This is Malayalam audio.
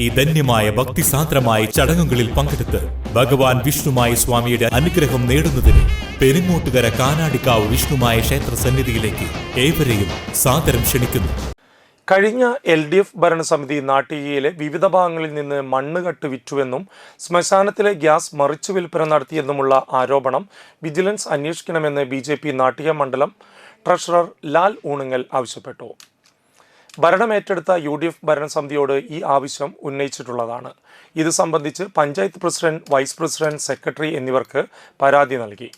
ഈ ധന്യമായ ഭക്തിസാന്ദ്രമായ ചടങ്ങുകളിൽ പങ്കെടുത്ത് ഭഗവാൻ വിഷ്ണുമായ സ്വാമിയുടെ അനുഗ്രഹം നേടുന്നതിന് പെരുങ്ങോട്ടുകര കാനാടിക്കാവ് വിഷ്ണുമായ ക്ഷേത്ര സന്നിധിയിലേക്ക് ഏവരെയും സാദരം ക്ഷണിക്കുന്നു. കഴിഞ്ഞ എൽ ഡി എഫ് ഭരണസമിതി നാട്ടികയിലെ വിവിധ ഭാഗങ്ങളിൽ നിന്ന് മണ്ണ് കട്ട് വിറ്റുവെന്നും ശ്മശാനത്തിലെ ഗ്യാസ് മറിച്ചു വിൽപ്പന നടത്തിയെന്നുമുള്ള ആരോപണം വിജിലൻസ് അന്വേഷിക്കണമെന്ന് ബി നാട്ടിക മണ്ഡലം ട്രഷറർ ലാൽ ഊണുങ്ങൽ ആവശ്യപ്പെട്ടു. ഭരണമേറ്റെടുത്ത യു ഡി എഫ് ഭരണസമിതിയോട് ഈ ആവശ്യം ഉന്നയിച്ചിട്ടുള്ളതാണ്. ഇത് സംബന്ധിച്ച് panchayat president vice president secretary എന്നിവർക്ക് പരാതി നൽകി.